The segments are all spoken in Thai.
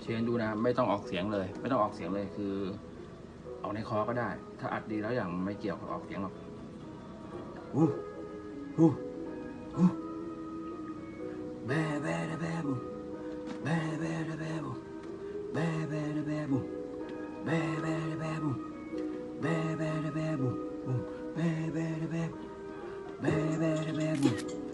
เชนดูนะไม่ต้องออกเสียงเลย ไม่ต้องออกเสียงเลยคือออกในคอก็ได้ ถ้าอัดดีแล้วอย่างไม่เกี่ยวกับออกเสียงหรอกอู้อู้อู้แบ่แบ่แบ่บุแบ่แบ่แบ่บุแบ่แบ่แบ่บุแบ่แบ่แบ่บุแบ่แบ่แบ่บุแบ่แบ่แบ่บุแบ่แบ่แบ่บุ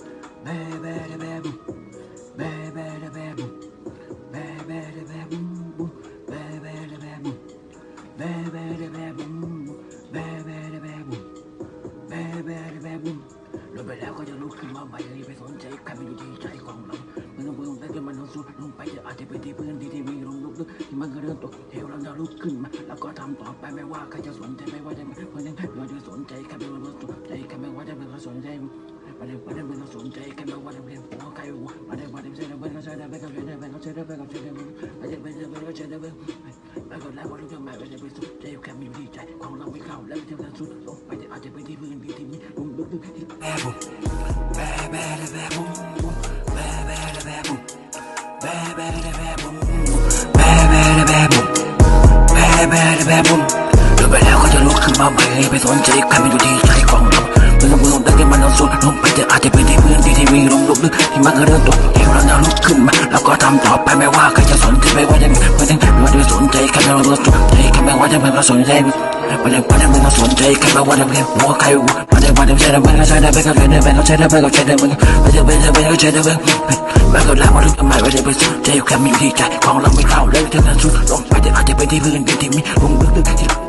ลงไปแล้วก็จะลุกขึ้นมาใหม่เลยไปสนใจใครไม่อยู่ที่ใจของเราไม่ต้องไปลงแต่จะมันลงสู่ลงไปจะอาจจะเป็นที่พื้นที่ที่มีลงลุกลึกที่มันก็เริ่มตกเหวเราจะลุกขึ้นมา แล้วก็ทำต่อไปไม่ว่าใครจะสนใจไม่ว่าจะเพราะฉะนั้นเราจะสนใจใครไม่ว่าจะสนใจใครไม่ว่าจะเป็นเขาสนใจประเด็นประเด็นเป็นเขาสนใจใครไม่ว่าจะเป็นหัวใครหัวประเด็นประเด็นเส้นเบิ้ลเขาใช้ได้เบิ้ลเขาใช้ได้เบิ้ลเขาใช้ได้เบิ้ลเขาใช้ได้เบิ้ลประเด็นประเด็นเบิ้ลเขาใช้ได้เบิ้ลแล้วก็แล้วก็รู้จักใหม่ประเด็นไปสุดใจแค่มีอยู่ที่ใจของเราไม่เข้าแล้วจะเป็นสุดลงไปอาจจะเป็นที่พื้นที่ที่มี ไปแล้วก็จะลุกขึ้นมาใหม่ไปสนใจใครไม่อยู่ที่ใจของเราไม่ต้องพูดแต่ที่มันเอาสุดลงไปจะอาจจะเป็นที่พื้นที่ที่มีลมลุกลึกที่มันก็เริ่มตกที่เราจะลุกขึ้นมาแล้วก็ทำต่อไปไม่ว่าใคร ไม่ต้องไม่ว่าจะสนใจใครไม่ว่าจะสนใจใครไม่ว่าจะไม่ว่าสนใจไม่ได้ไม่ได้ไม่ต้องสนใจใครไม่ว่าจะเป็นหัวใครไม่ได้ไม่ได้ใช่ได้ไม่ได้ใช่ได้ไม่ก็ใช่ได้ไม่ก็ใช่ได้ไม่ก็ใช่ได้ไม่ได้ไม่ได้ไม่ได้ไม่ได้ใช่ได้ไม่ไม่ก็ล้วมาทุกทำไมไม่ได้ไปสนใจแค่มีที่ใจของเราไม่เข้าเลยที่นั้นสุดลงไปจะอาจจะไปที่พื้นที่มีลงลึกๆที่